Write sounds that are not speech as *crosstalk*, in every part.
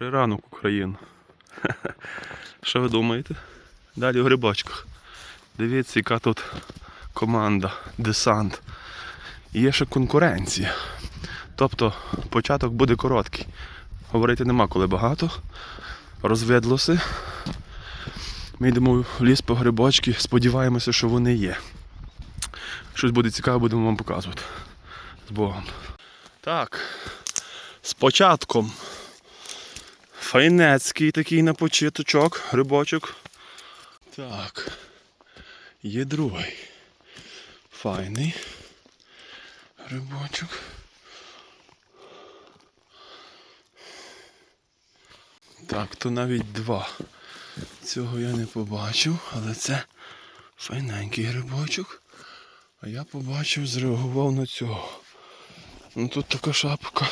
Добрий ранок, Україна. *laughs* Що ви думаєте? Далі в грибочках. Дивіться, яка тут команда, десант. Є ще конкуренція. Тобто початок буде короткий. Говорити нема коли багато. Розвидлося. Ми йдемо в ліс по грибочки, сподіваємося, що вони є. Щось буде цікаве, будемо вам показувати. З Богом. Так. З початком. Файнецький такий на початочок, грибочок. Так. Є другий. Файний. Грибочок. Так, то навіть два. Цього я не побачив, але це файненький грибочок. А я побачив, зреагував на цього. Ну тут така шапка.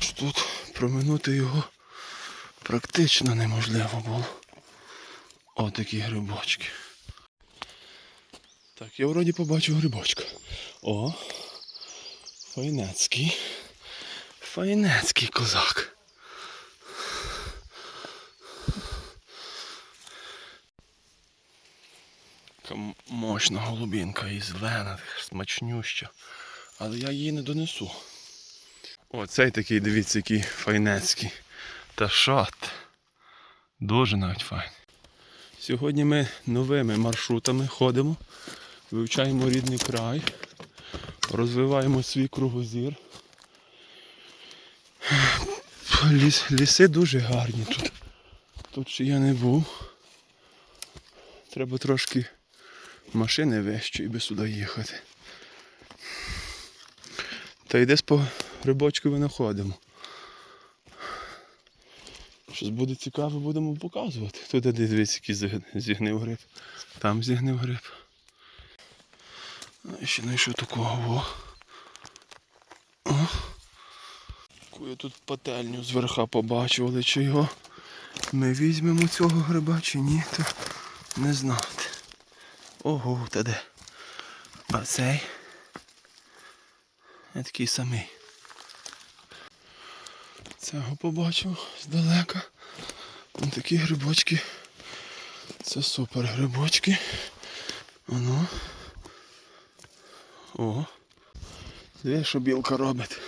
що Тут проминути його практично неможливо було. Отакі грибочки. Так, я вроді побачив грибочка. О! Файнецький. Файнецький козак. Така мощна голубінка і зелена, смачнюща. Але я її не донесу. О, цей такий, дивіться, який файнецький. Та шот. Дуже навіть файний. Сьогодні ми новими маршрутами ходимо, вивчаємо рідний край, розвиваємо свій кругозір. Ліс, ліси дуже гарні тут. Тут ще я не був. Треба трошки машини вище, і би сюди їхати. Та й десь по грибочку винаходимо. Щось буде цікаве, будемо показувати. Тут де дивіться, який зігнив гриб. Там зігнив гриб. А ще знайшов такого. О. Яку я тут пательню зверха побачив, але чи його ми візьмемо цього гриба чи ні, то не знати. Ого, та де. А цей. Я такий самий. Цього побачив здалека. Ось такі грибочки. Це супер грибочки. Оно. О. Диви, що білка робить.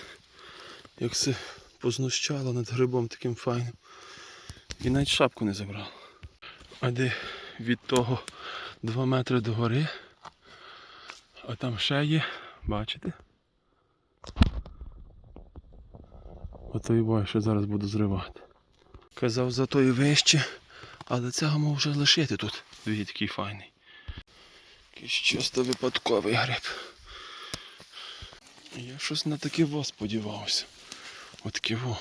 Як це познущала над грибом таким файним. І навіть шапку не забрала. А де від того 2 метри до гори. А там ще є, бачите? Ото і бою, що зараз буду зривати. Казав за той вище, але цього вже лишити тут. Дивіться, який файний. Якийсь чисто випадковий гриб. Я щось на таке во сподівався. Отаке во.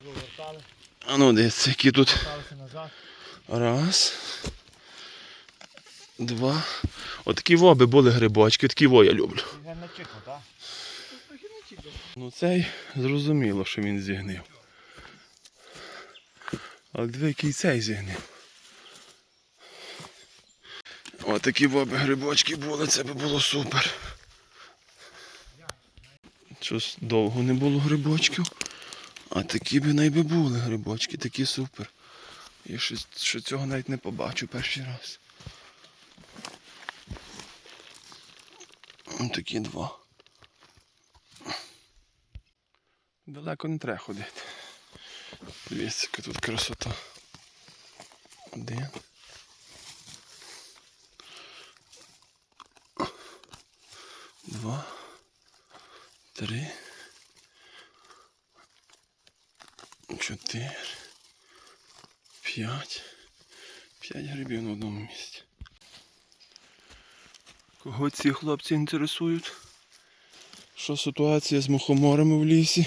Вертали, А ну дивіться, які тут. Раз. Два. Отакі воби були грибочки, такі во я люблю. Ну цей зрозуміло, що він зігнив. Але диви, який цей зігнив. Отакі воби грибочки були, це би було супер. Щось довго не було грибочків. А такі би найби були грибочки, такі супер. Я щось, що цього навіть не побачу перший раз. Ось такі два. Далеко не треба ходити. Дивіться, яка тут красота. Один. Два. Три. Чотири. П'ять. П'ять грибів на одному місці. Кого ці хлопці інтересують? Що ситуація з мухоморами в лісі?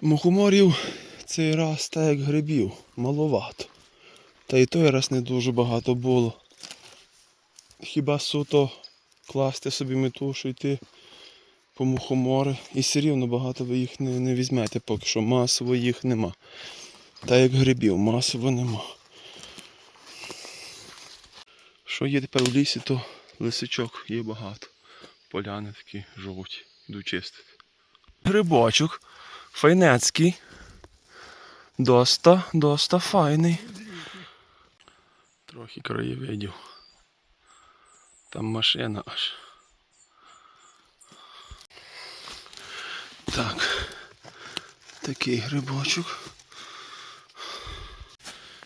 Мухоморів цей раз так як грибів, маловато. Та і той раз не дуже багато було. Хіба суто класти собі метушу йти по мухомори. І все рівно багато ви їх не, не візьмете, поки що масово їх нема. Та як грибів, масово нема. Що є тепер в лісі, то лисичок є багато. поляни такі жовті. Йду чистити. Грибочок. Файнецький. Доста, доста файний. Трохи краєвидів. Там машина аж. Так. Такий грибочок.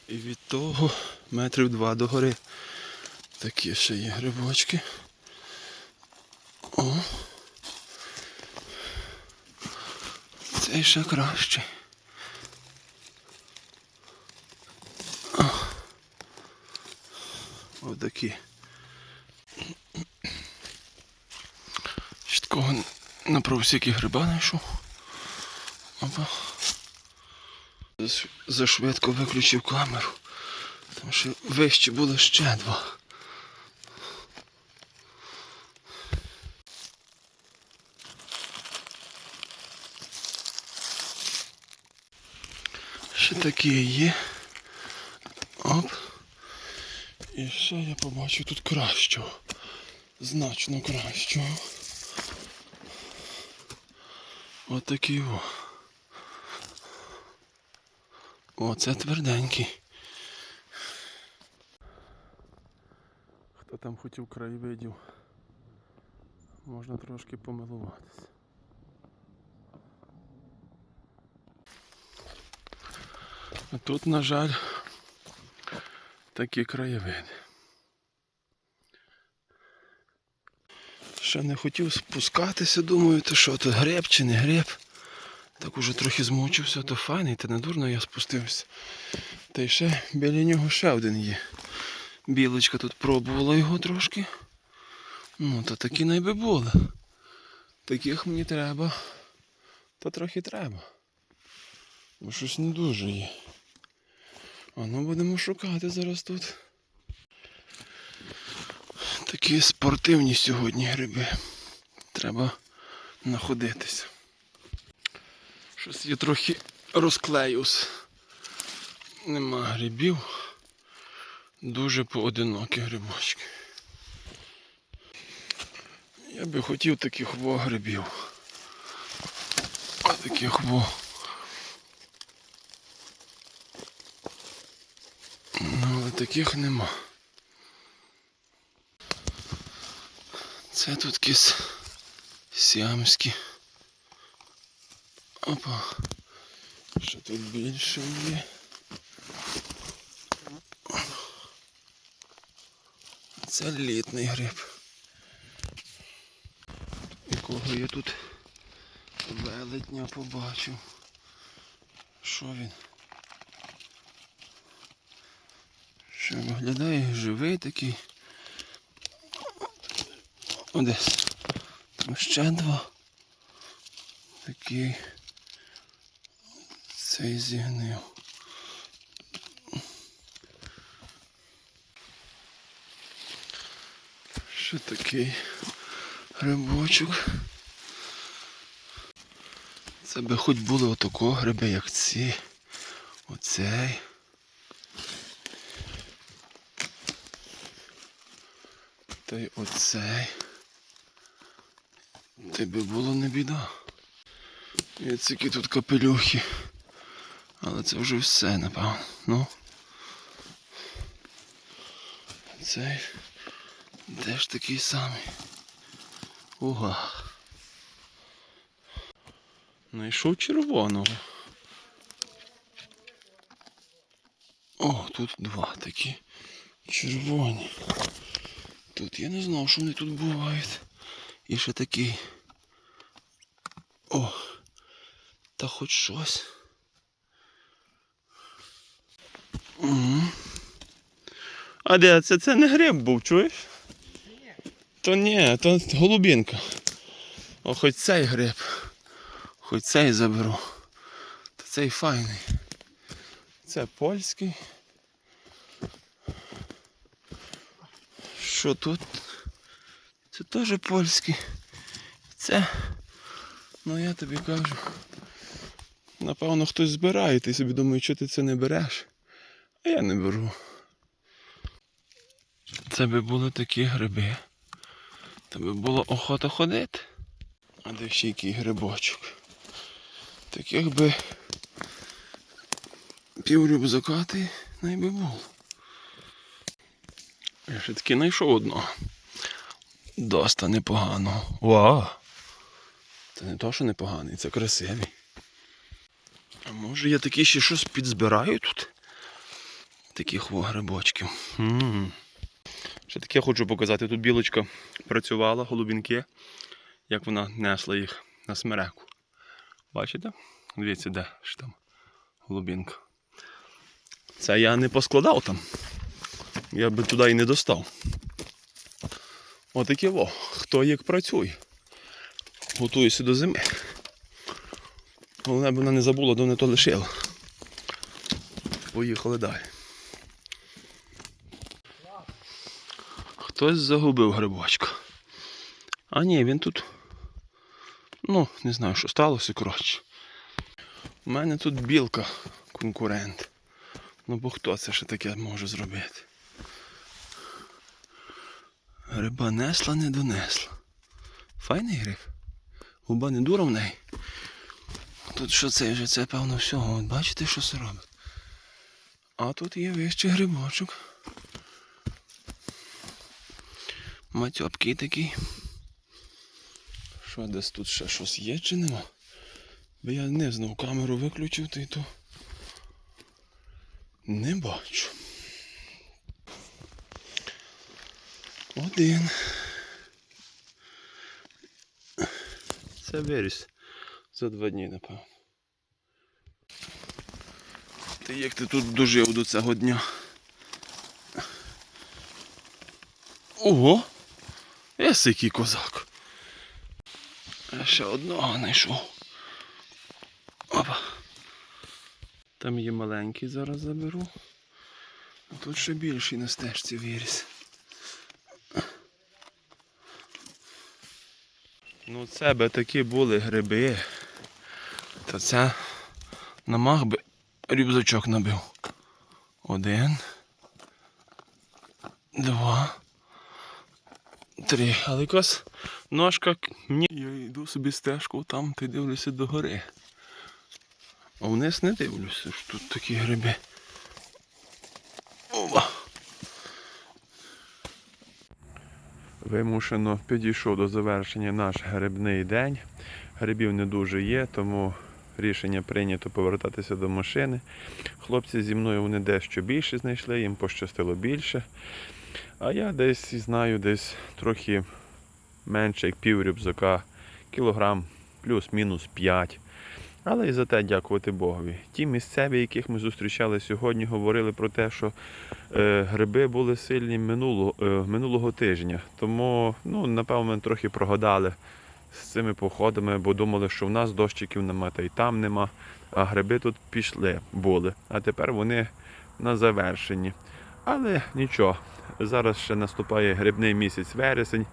І від того метрів два до гори. Такі ще є грибочки. О. Цей ще краще. Отакі. Ще такого на провсіки гриба знайшов. Опа. Зашвидко виключив камеру. Тому що вище було ще два. Ще такі є. Оп. І ще я побачив тут кращого. Значно кращого. Отакий о. О, це тверденький. Хто там хотів краєвидів, можна трошки помилуватися. А тут, на жаль, такі краєвиди. Ще не хотів спускатися, думаю, то що, то греб чи не греб. Так уже трохи змучився, то файний, та не дурно я спустився. Та й ще біля нього ще один є. Білочка тут пробувала його трошки. Ну, то такі найби були. Таких мені треба. Та трохи треба. Бо щось не дуже є. А ну будемо шукати зараз тут. Такі спортивні сьогодні гриби. Треба находитися. Щось я трохи розклеюсь. Нема грибів. Дуже поодинокі грибочки. Я би хотів таких во грибів. Таких во. Але таких нема. Це тут кіс сіамські. Опа. Що тут більше є? Це літний гриб. Якого я тут велетня побачив. Що він? Що виглядає живий такий. Одесь. Там ще два. Такий. Цей зігнив. Що такий грибочок? Це би хоч були отако гриби, як ці. Оцей. Та оцей. Й би було не біда. І ось тут капелюхи. Але це вже все, напевно. Ну. Цей теж такий самий. Уга. Знайшов червоного. О, тут два такі червоні. Тут я не знав, що вони тут бувають. І ще такий. О, та хоч щось. А де це, це не гриб був, чуєш? То ні, то голубінка. О, хоч цей гриб. Хоч цей заберу. То цей файний. Це польський. Що тут? Це теж польський. Це, ну я тобі кажу. Напевно, хтось збирає, ти собі думаєш, що ти це не береш. А я не беру. Це би були такі гриби. Тобі було охота ходити. А де ще який грибочок? Так якби пів рюкзака ти найби було. Я ще таки знайшов одного. Доста непоганого. Вау! Це не то, що непоганий, це красивий. А може я такі ще щось підзбираю тут? Таких во грибочків. м Ще таке хочу показати. Тут білочка працювала, голубінки, як вона несла їх на смереку. Бачите? Дивіться, де ж там голубінка. Це я не поскладав там. Я би туди і не достав. Отаке во. Хто як працює. Готуюся до зими. Головне, б вона не забула, де не то лишила. Поїхали далі. Хтось загубив грибочка. А ні, він тут. Ну, не знаю, що сталося, коротше. У мене тут білка конкурент. Ну бо хто це ще таке може зробити? Гриба несла, не донесла. Файний гриб. Губа не дура в неї. Тут що це вже це певно всього. От бачите, що це робить? А тут є вище грибочок. Матьопкий такий. Що десь тут ще щось є чи нема? Бо я не знав, камеру виключив та й то. Не бачу. Один. Це виріс за два дні, напевно. Ти як ти тут дожив до цього дня? Ого! Який козак. Я ще одного знайшов. Опа. Там є маленький, зараз заберу. А тут ще більший на стежці виріс. Ну це би такі були гриби. Та це намах би рюкзачок набив. Один. Два. Три. Але якась ножка мені. Я йду собі стежку там, ти дивлюся до гори. А вниз не дивлюся, що тут такі гриби. Вимушено підійшов до завершення наш грибний день. Грибів не дуже є, тому рішення прийнято повертатися до машини. Хлопці зі мною вони дещо більше знайшли, їм пощастило більше. А я десь знаю, десь трохи менше, як пів рюкзака, кілограм плюс-мінус 5. Але і за те дякувати Богові. Ті місцеві, яких ми зустрічали сьогодні, говорили про те, що е, гриби були сильні минулого, е, минулого тижня. Тому, ну, напевно, трохи прогадали з цими походами, бо думали, що в нас дощиків нема, та й там нема. А гриби тут пішли, були. А тепер вони на завершенні. Але нічого, зараз ще наступає грибний місяць вересень.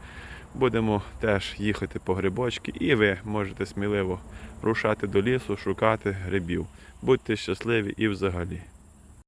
Будемо теж їхати по грибочки, і ви можете сміливо рушати до лісу, шукати грибів. Будьте щасливі і взагалі.